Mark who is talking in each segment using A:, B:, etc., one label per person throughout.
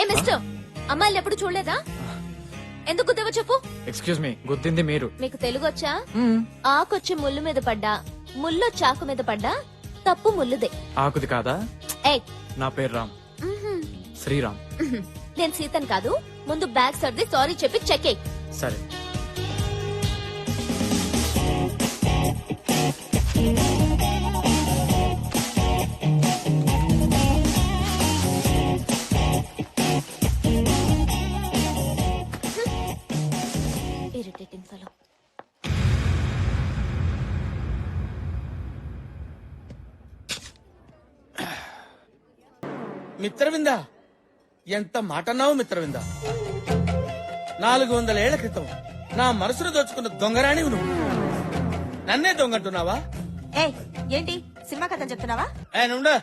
A: ఏ mister అమ్మాయిలు ఎప్పుడు చూడలేదా? ఎందుకు గుద్దవో చెప్పు.
B: ఎక్స్క్యూజ్ మీ గుర్తింది మీరు.
A: మీకు తెలుగు వచ్చా ఆకొచ్చి ముళ్ళు మీద పడ్డా? ముళ్ళు చాకు మీద పడ్డా? తప్పు ముళ్ళుదే.
B: ఆకుది కాదా?
A: ఏయ్
B: నా పేరు రామ్. శ్రీరామ్.
A: నేను సీతన్ కాదు ముందు బ్యాగ్ సర్ది సారీ చెప్పి చెక్.
B: సరే.
C: మిత్రవింద? ఎంత మాటన్నావు మిత్రవింద? నాలుగు వందల ఏళ్ళ క్రితం నా మనసును దోచుకున్న దొంగరాణివి నువ్వు. నన్నే దొంగంటున్నావా?
D: ఏ ఏంటి? సినిమా కథ చెప్తున్నావా?
C: ఆయన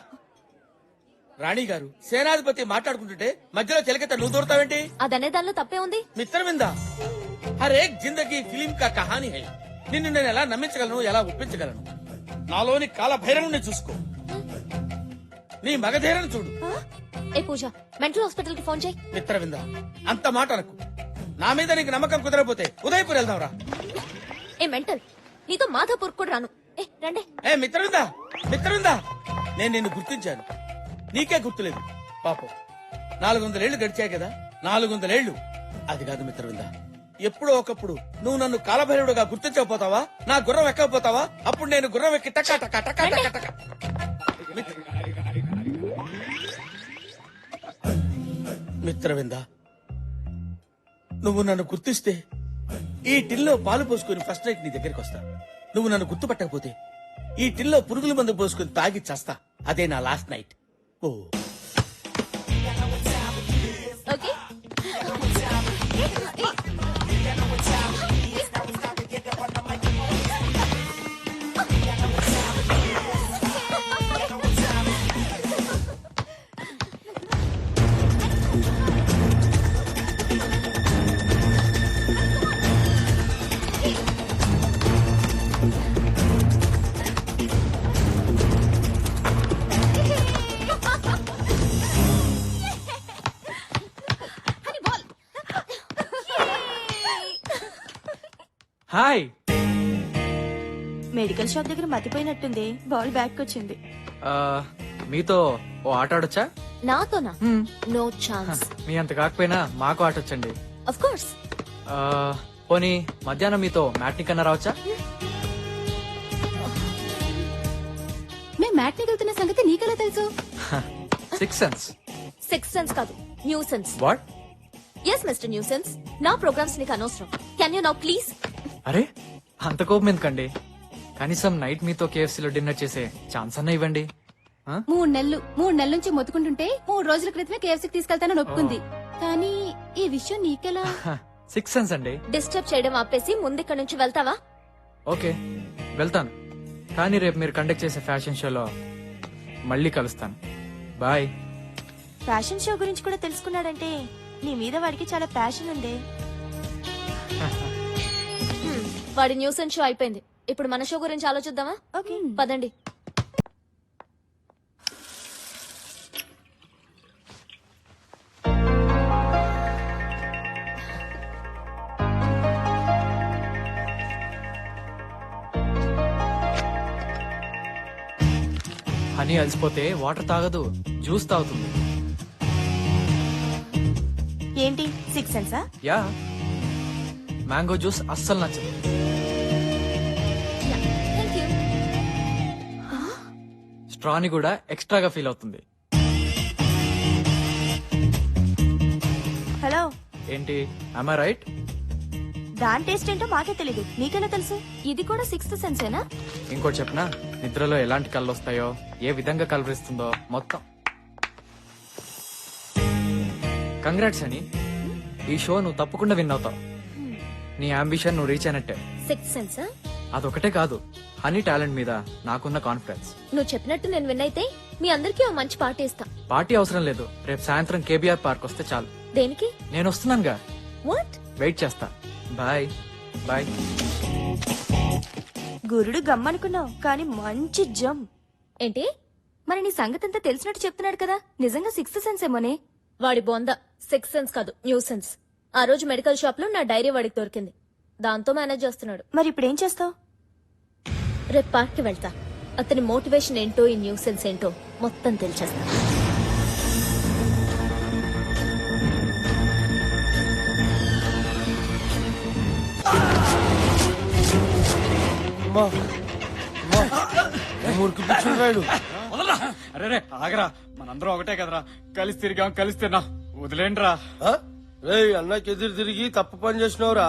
C: రాణి గారు సేనాధిపతి మాట్లాడుకుంటుంటే మధ్యలో చెలకెత్త నువ్వు దూరతావేంటి?
A: అదనే దానిలో తప్పే ఉంది.
C: మిత్రవింద? హర్ ఏక్ జిందగీ ఫిలిం కా కహాని హై. నిన్ను నేను ఎలా నమ్మించగలను ఎలా ఒప్పించగలను? నాలోని కాల భైరవుని చూసుకో. నీ మగధీరను చూడు.
A: ఏ పూజ మెంటల్ హాస్పిటల్కి ఫోన్ చేయి.
C: మిత్రవింద అంత మాట అనకు. నా మీద నీకు నమ్మకం కుదరపోతే ఉదయపూర్ వెళ్దాంరా
A: ఏ మెంటల్ నీతో మాధాపూర్ కూడా రాను. ఏ రండి.
C: ఏ మిత్రవింద మిత్రవింద నేను నిన్ను గుర్తించాను. నీకే గుర్తులేదు. పాపం. నాలుగు వందలేళ్ళు గడిచాయి కదా. నాలుగు వందలేళ్ళు అది కాదు మిత్రవింద ఎప్పుడో ఒకప్పుడు నువ్వు నన్ను కాలభైరవుడుగా గుర్తించకపోతావా? నా గుర్రం ఎక్కకపోతావా? అప్పుడు నేను గుర్రం ఎక్కి టకా టకా టకా టకా టకా. మిత్రవింద. నువ్వు నన్ను గుర్తిస్తే ఈ టిల్లో పాలు పోసుకుని ఫస్ట్ నైట్ నీ దగ్గరికి వస్తా. నువ్వు నన్ను గుర్తుపట్టకపోతే ఈ టిల్లో పురుగుల మందు పోసుకుని తాగి చస్తా. అదే నా last night oh.
A: Okay
B: hi.
D: Medical shop దగ్గర మతిపోయినట్టుంది. బాల్ బ్యాక్ వచ్చింది
B: మీతో ఓ ఆట ఆడొచ్చా?
A: నాతోనా? No chance.
B: మీ అంత కాకపోయినా మాకు ఆట వచ్చండి.
A: అఫ్ కోర్స్
B: పోనీ మధ్యాహ్నం మీతో మ్యాట్ని కన్నా రావచ్చా?
E: మేము మ్యాట్ని వెళ్తున్న సంగతి నీకెలా తెలుసు?
B: సిక్స్ సెన్స్
A: సిక్స్ సెన్స్ కాదు new sense
B: what
A: yes mister new sense నా ప్రోగ్రామ్స్ నీకు అనవసరం. కెన్ యూ నౌ ప్లీజ్
B: అరే అంత కోపం ఎందుకండి? కనీసం నైట్ మీతో కేఎఫ్సీలో డిన్నర్ చేసే ఛాన్స్ అన్న ఇవ్వండి. ఆ?
E: మూడు నెలలు మూడు నెలల నుంచి మొత్తుకుంటుంటే మూడు రోజుల క్రితమే కేఎఫ్సీకి తీసుకెళ్తానని ఒప్పుకుంది. కానీ ఈ విషయం నీకెలా?
B: హ, సిక్స్ సెన్స్ అండి.
A: డిస్టర్బ్ చేయడం ఆపేసి ముందు ఇక్కడ నుంచి వెళ్తావా?
B: ఓకే వెళ్తాను. కానీ రేపు మీరు కండక్ట్ చేసే ఫ్యాషన్ షోలో మళ్ళీ కలుస్తాను. బాయ్.
D: ఫ్యాషన్ షో గురించి కూడా తెలుసుకున్నాడంటే నీ మీద వాడికి చాలా ప్యాషన్ ఉంది.
A: వాడి న్యూస్ షో అయిపోయింది. ఇప్పుడు మన షో గురించి ఆలోచిద్దామా?
D: ఓకే.
A: పదండి.
B: హనీ అలసిపోతే వాటర్ తాగదు జ్యూస్ తాగుతుంది.
D: ఏంటి? సిక్స్ సెన్సా?
B: యా. మ్యాంగో జ్యూస్ అస్సలు నచ్చదు. స్ట్రాని కూడా ఎక్స్ట్రాగా ఫీల్ అవుతుంది.
D: హలో
B: ఏంటి? ఐ రైట్
D: దాని టేస్ట్ ఏంటో మాకే తెలీదు. నీకెలా తెలుసు?
A: ఇది కూడా సిక్స్త్ సెన్సేనా?
B: ఇంకోటి చెప్పనా? నిద్రలో ఎలాంటి కళ్ళు వస్తాయో ఏ విధంగా కలవరిస్తుందో? మొత్తం. కంగ్రాట్స్ అని ఈ షో నువ్వు తప్పకుండా విన్ అవుతావు. నీ అంబిషన్ నువ్వు రీచ్ అయినట్టే.
A: సిక్స్త్ సెన్సా
B: అదొకటే కాదు హనీ టాలెంట్ మీద నాకున్న కాన్ఫిడెన్స్
A: నువ్వు చెప్పినట్టు నేను విన్ అయితే మీ అందరికీ ఓ మంచి పార్టీ ఇస్తా.
B: పార్టీ అవసరం లేదు రేపు సాయంత్రం కేబీఆర్ పార్క్ వస్తే చాలు.
A: దేనికి?
B: నేను వస్తున్నానుగా.
A: వాట్
B: వెయిట్ చేస్తా. బాయ్ బాయ్
D: గురుడు గమ్మనుకున్నావు కానీ మంచి జమ్
A: ఏంటి? మరి నీ సంగతి అంతా తెలిసినట్టు చెప్తున్నాడు కదా. నిజంగా సిక్స్త్ సెన్స్ ఏమోనే? వాడి బొంద. సిక్స్ సెన్స్ కాదు న్యూ సెన్స్ ఆ రోజు మెడికల్ షాప్లో నా డైరీ వాడికి దొరికింది. దాంతో మేనేజ్ చేస్తున్నాడు.
D: మరి ఇప్పుడు ఏం చేస్తావు?
A: రేపు పార్క్కి వెళ్తా. అతని మోటివేషన్ ఏంటో ఈ న్యూ సెన్స్ ఏంటో మొత్తం తెలిచేస్తా
C: మురికి పిచ్చున్నాడు
B: అరే రే ఆగరా. మనందరం ఒకటే కదరా. కలిసి తిరిగాం కలిసి తిన్నా. వదిలేండ్రా.
F: రే అన్నకి ఎదురు తిరిగి తప్పు పని చేసినవురా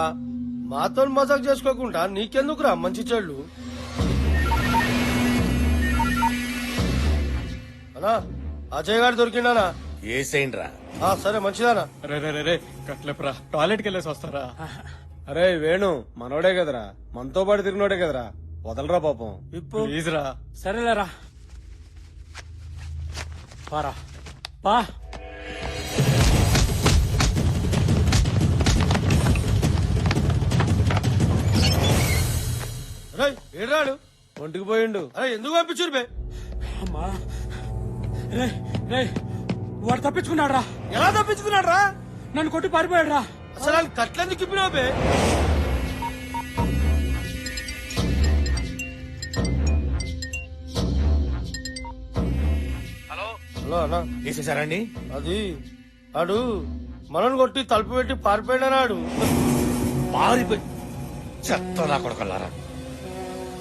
F: మాతో మజాక్ చేసుకోకుండా నీకెందుకురా మంచి చెళ్ళు? అన్నా అజయ్ గారు దొరికిండానా?
C: ఏసేండ్రా
F: ఆ, సరే మంచిదానా?
B: రే రే రే రే కట్లేపురా టాయిలెట్కి వెళ్ళేసి వస్తారా?
F: అరే వేణు మనోడే కదరా. మనతో పాటు తిరిగినోడే కదరా. వదలరా పాపం. ఇప్పుడు
B: ప్లీజ్ రా సరేలేరా. పారా. పా.
F: రే ఏడాడు ఒంటికి పోయిండు. అరే ఎందుకు పంపించురు బే?
B: అమ్మా. రే రే వాడు తప్పించుకున్నాడు రా
F: ఎలా తప్పించుకున్నాడు రా
B: నన్ను కొట్టి పారిపోయాడు రా
F: అసలు ఆయన కట్లెందుకు ఇప్పినావు బే? హలో? అన్నా.
C: వేసేసారండి?
F: అది ఆడు మనల్ని కొట్టి తలుపు పెట్టి పారిపోయినాడు
C: పారిపోయి చెత్త నా కొడకల్లారా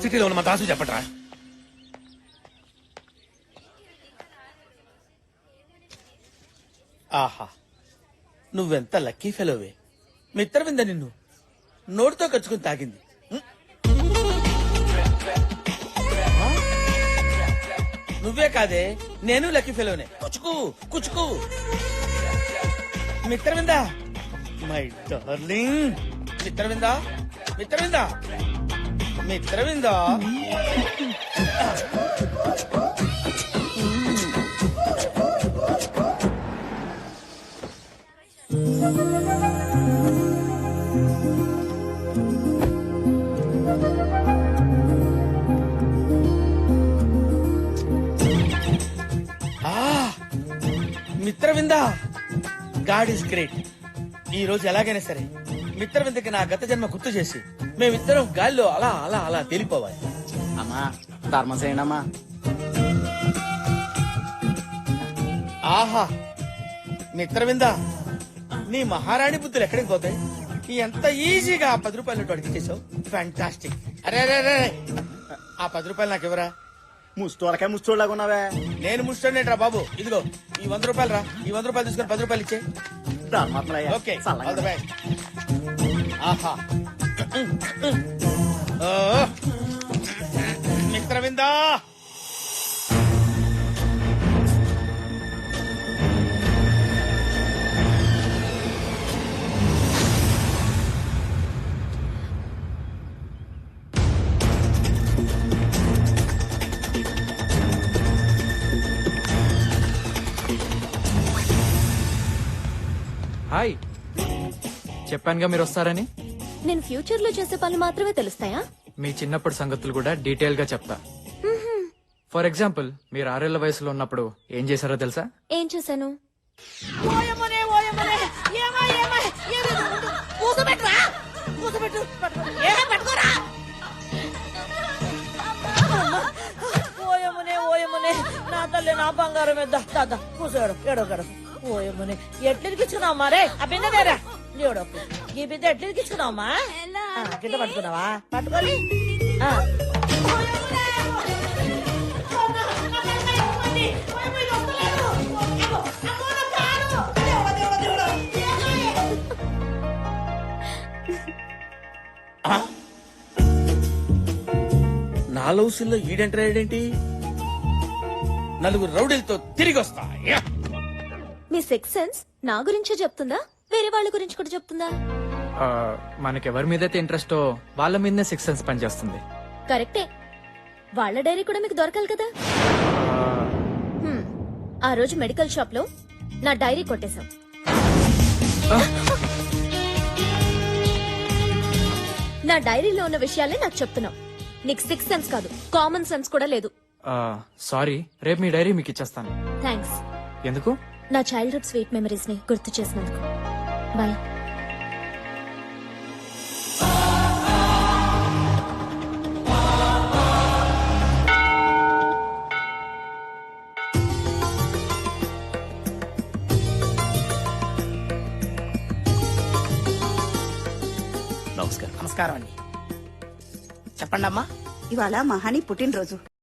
C: సిటీలో ఉన్న మా దాసు చెప్పట్రా. ఆహా నువ్వెంత లక్కీ ఫెలోవే. మిత్రవింద నిన్ను నోటితో కచ్చుకుని తాగింది. నువ్వే కాదే నేను లక్కీ ఫెలోనే. కుచుకు కుచుకు మిత్రవింద మై డార్లింగ్. మిత్రవింద మిత్రవింద మిత్రవిందా. ఆ గాడ్ ఈస్ గ్రేట్. ఈ రోజు ఎలాగైనా సరే మిత్రవిందకి నా గత జన్మ గుర్తు చేసి మేమిద్దరం గాల్లో అలా అలా అలా తేలిపోవాలి.
G: అమ్మా ధర్మం చేయండి అమ్మా
C: ఆహా మిత్రవింద నీ మహారాణి బుద్ధులు ఎక్కడికి పోతాయి? ఎంత ఈజీగా ఆ పది రూపాయలు అడిగి చేసావు ఫ్యాంటాస్టిక్ అరే అరే అరే. ఆ పది రూపాయలు నాకు ఇవ్వరా?
G: ముస్తోలకాయ ముస్తోళ్ళగా ఉన్నావే.
C: నేను ముష్టండి బాబు? ఇదిగో ఈ వంద రూపాయలు రా. ఈ వంద రూపాయలు తీసుకొని పది రూపాయలు ఇచ్చే. ఓకే ఆహా. మిత్రవిందా.
B: హాయ్. చెప్పానుగా మీరు వస్తారని?
A: నేను ఫ్యూచర్లో చేసే పనులు మాత్రమే తెలుస్తాయా?
B: మీ చిన్నప్పటి సంగతులు కూడా డీటెయిల్గా చెప్తా. ఫర్ ఎగ్జాంపుల్ మీరు ఆరేళ్ళ వయసులో ఉన్నప్పుడు ఏం చేశారో తెలుసా?
A: ఏం చేశాను?
H: ఓయమ్మనే ఓయమ్మనే నా తల్లి నా బంగారం మీద దాదా కూసాడు ఏడోగాడు ఓయమ్మనే ఎట్లు ఇరికించుకున్నావు మరే వేరా ఏడోకు ఈ బిందె ఎట్లు ఇరికించుకున్నావమ్మా గిట్ట పట్టుకున్నావా? పట్టుకోని ఆ.
C: నా లౌసుల్లో ఈడంటాడేంటి నలుగురు రౌడీలతో తిరిగి వస్తా. యా.
A: మీ సిక్స్ సెన్స్ నా గురించే చెప్తుందా? వేరే వాళ్ళ గురించి కూడా చెప్తుందా?
B: మనకెవరి మీదైతే ఇంట్రెస్టో వాళ్ళ మీదనే సిక్స్ సెన్స్ పనిచేస్తుంది.
A: కరెక్టే. వాళ్ళ డైరీ కూడా మీకు దొరకాలి కదా?
B: ఆ,
A: హ్మ్. ఆ రోజు మెడికల్ షాప్లో నా డైరీ కొట్టేశాం. నా డైరీలో ఉన్న విషయాలే నాకు చెప్తున్నావు. నీకు సిక్స్ సెన్స్ కాదు కామన్ సెన్స్ కూడా లేదు.
B: సారీ రేపు మీ డైరీ మీకు ఇచ్చేస్తాను.
A: థ్యాంక్స్
B: ఎందుకు?
A: నా చైల్డ్హుడ్ స్వీట్ మెమరీస్ని గుర్తు చేసినందుకు. బాయ్.
I: ఇవాళ మహాని పుట్టినరోజు.